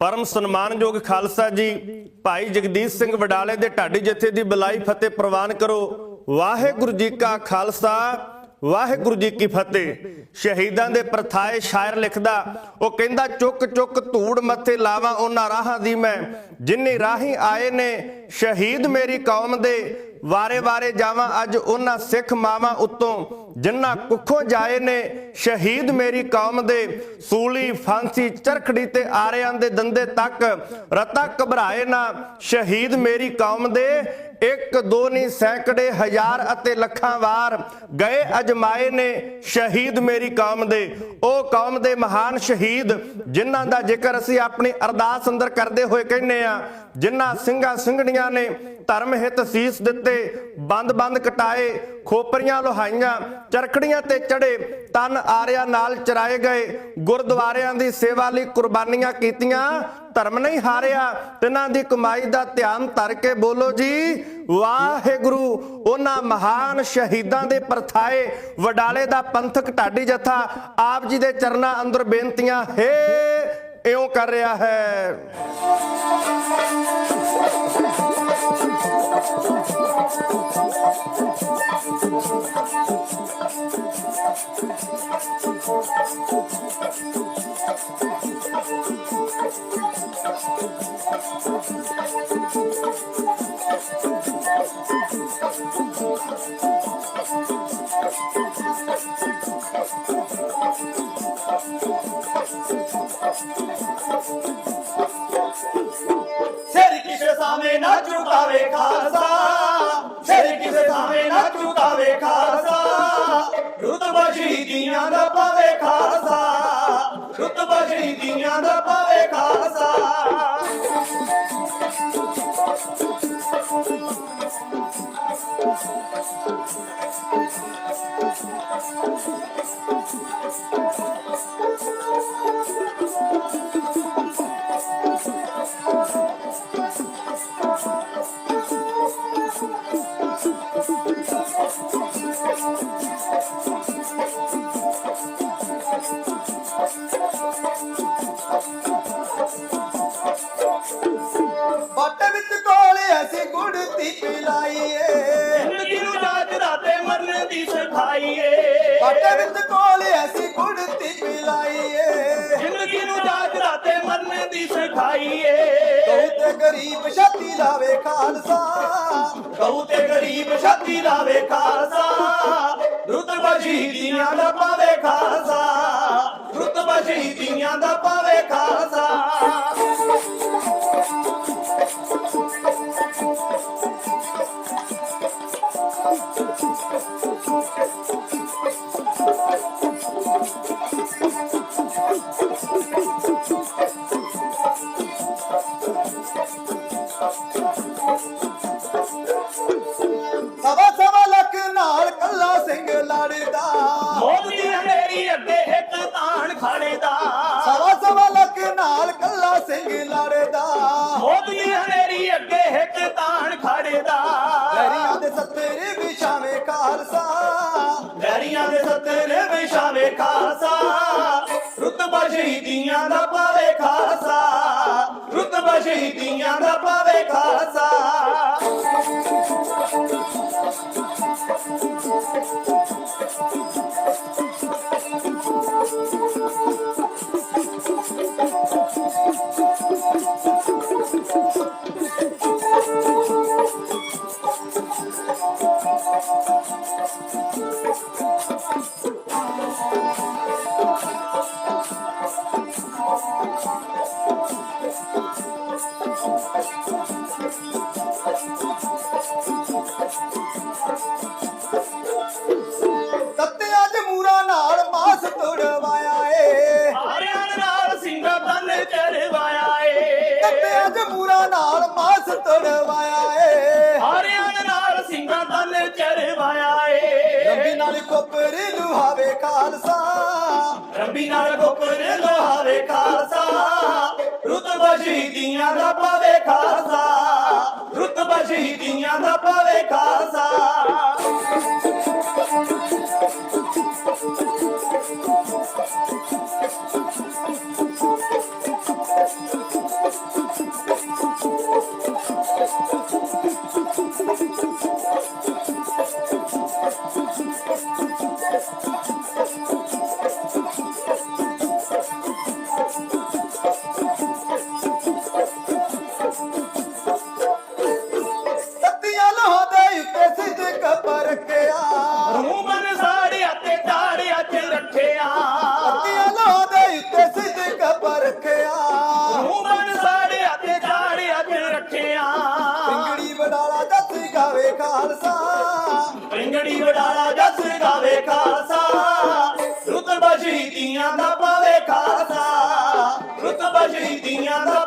ਪਰਮ ਸਨਮਾਨਯੋਗ ਖਾਲਸਾ ਜੀ, ਭਾਈ ਜਗਦੀਸ਼ ਸਿੰਘ ਵਡਾਲੇ ਦੇ ਢਾਡੀ ਜਥੇ ਦੀ ਬਲਾਈ ਫਤਿਹ ਪ੍ਰਵਾਨ ਕਰੋ। ਵਾਹਿਗੁਰੂ ਜੀ ਕਾ ਖਾਲਸਾ, ਵਾਹਿਗੁਰੂ ਜੀ ਕੀ ਫਤਿਹ। ਸ਼ਹੀਦਾਂ ਦੇ ਪ੍ਰਥਾਏ ਸ਼ਾਇਰ ਲਿਖਦਾ, ਉਹ ਕਹਿੰਦਾ, ਚੁੱਕ ਚੁੱਕ ਧੂੜ ਮੱਥੇ ਲਾਵਾਂ ਉਹਨਾਂ ਰਾਹਾਂ ਦੀ ਮੈਂ। ਜਿੰਨੇ ਰਾਹੀਂ ਆਏ ਨੇ, ਸ਼ਹੀਦ ਮੇਰੀ ਕੌਮ ਦੇ ਵਾਰੇ ਵਾਰੇ ਜਾਵਾਂ, ਅੱਜ ਉਹਨਾਂ ਸਿੱਖ ਮਾਵਾਂ ਉੱਤੋਂ ਜਿਨ੍ਹਾਂ ਕੁੱਖੋਂ ਜਾਏ ਨੇ, ਸ਼ਹੀਦ ਮੇਰੀ ਕੌਮ ਦੇ ਸੂਲੀ ਫਾਂਸੀ ਚਰਖੜੀ ਤੇ ਆਰਿਆਂ ਦੇ ਦੰਦੇ ਤੱਕ ਰਤਾ ਘਬਰਾਏ ਨਾ, ਸ਼ਹੀਦ ਮੇਰੀ ਕੌਮ ਦੇ ਇੱਕ, ਦੋ ਨਹੀਂ, ਸੈਂਕੜੇ ਹਜ਼ਾਰ ਅਤੇ ਲੱਖਾਂ ਵਾਰ ਗਏ ਅਜਮਾਏ ਨੇ ਸ਼ਹੀਦ ਮੇਰੀ ਕੌਮ ਦੇ। ਉਹ ਕੌਮ ਦੇ ਮਹਾਨ ਸ਼ਹੀਦ, ਜਿਨ੍ਹਾਂ ਦਾ ਜ਼ਿਕਰ ਅਸੀਂ ਆਪਣੀ ਅਰਦਾਸ ਅੰਦਰ ਕਰਦੇ ਹੋਏ ਕਹਿੰਨੇ ਆ ਜਿਨ੍ਹਾਂ ਸਿੰਘਾਂ ਸਿੰਘਣੀਆਂ ਨੇ ਧਰਮ ਹਿਤ ਸੀਸ ਦਿੱਤੇ ਬੰਦ-ਬੰਦ ਕਟਾਏ, ਖੋਪਰੀਆਂ ਲੋਹਾਈਆਂ, ਚਰਖੜੀਆਂ ਤੇ ਚੜੇ ਤਨ ਆਰਿਆਂ ਨਾਲ ਚਰਾਏ ਗਏ, ਗੁਰਦੁਆਰਿਆਂ ਦੀ ਸੇਵਾ ਲਈ ਕੁਰਬਾਨੀਆਂ ਕੀਤੀਆਂ, ਧਰਮ ਨਹੀਂ ਹਾਰਿਆ, ਤਿਨਾਂ ਦੀ ਕਮਾਈ ਦਾ ਧਿਆਨ ਧਰ ਕੇ ਬੋਲੋ ਜੀ, ਵਾਹਿਗੁਰੂ, ਉਹਨਾਂ ਮਹਾਨ ਸ਼ਹੀਦਾਂ ਦੇ ਪਰਥਾਏ, ਵਡਾਲੇ ਦਾ ਪੰਥਕ ਢਾਡੀ ਜਥਾ, ਆਪ ਜੀ ਦੇ ਚਰਨਾਂ ਅੰਦਰ ਬੇਨਤੀਆਂ, ਹੇ, ਇਉਂ ਕਰ ਰਿਹਾ ਹੈ। ਸਿਰ ਕਿਸੇ ਸਾਵੇਂ ਨਾ ਝੁਕਾਵੇ ਖਾਲਸਾ ਰੁਤਬਾ ਸ਼ਹੀਦੀਆਂ ਦਾ ਪਾਵੇ ਖਾਲਸਾ ਬੱਟ ਗੁੜਤੀ ਪਿਲਾਈਏ। ਜ਼ਿੰਦਗੀ ਨੂੰ ਜਾਤ ਰਾਤੇ ਮਰਨ ਦੀ ਸਿਖਾਈਏ। ਬੱਟ ਵਿੱਚ ਕੋਲੇ ਅਸੀਂ ਗੁੜਤੀ ਪਿਲਾਈਏ। ਜ਼ਿੰਦਗੀ ਨੂੰ ਜਾਤ ਰਾਤੇ ਮਰਨ ਦੀ ਸਿਖਾਈਏ। ਕਹੂ ਤੇ ਗਰੀਬ ਛਾਤੀ ਲਾਵੇ ਖਾਲਸਾ। ਕਹੂ ਤੇ ਗਰੀਬ ਛਾਤੀ ਲਾਵੇ ਖਾਲਸਾ। ਰੁਤਬਾ ਸ਼ਹੀਦੀਆਂ ਦਾ ਪਾਵੇ ਖਾਲਸਾ। ਸਵਾ ਸਵਾ ਲੱਖ ਨਾਲ ਕੱਲਾ ਸਿੰਘ ਲੜਦਾ। ਗਰੀਆਂ ਦੇ ਮਾਸ ਤੁੜਵਾਇਆ ਏ। ਸਾਰਿਆਂ ਨਾਲ ਸਿੰਘਾਂ ਤਨ ਚਰਵਾਇਆ ਏ। ਰੰਬੀ ਨਾਲ ਕੋਪਰ ਲੁਹਾਵੇ ਖਾਲਸਾ। ਰੱਬੀ ਨਾਲ ਗੋਪਰ ਲੋਹਾਵੇ ਖਾਲਸਾ। ਰੁਤਬਾ ਸ਼ਹੀਦੀਆਂ ਦਾ ਪਾਵੇ ਖਾਲਸਾ। ਰੁਤਬਾ ਸ਼ਹੀਦੀਆਂ ਦਾ ਪਾਵੇ ਖਾਲਸਾ। ਖਾਲਸਾ। ਰਿੰਗੜੀ ਵਡਾਲਾ ਜੱਸ ਗਾਵੇ ਖਾਲਸਾ। ਰੁਤਬਾ ਸ਼ਹੀਦੀਆਂ ਦਾ ਪਾਵੇ ਖਾਲਸਾ। ਰੁਤਬਾ ਸ਼ਹੀਦੀਆਂ ਦਾ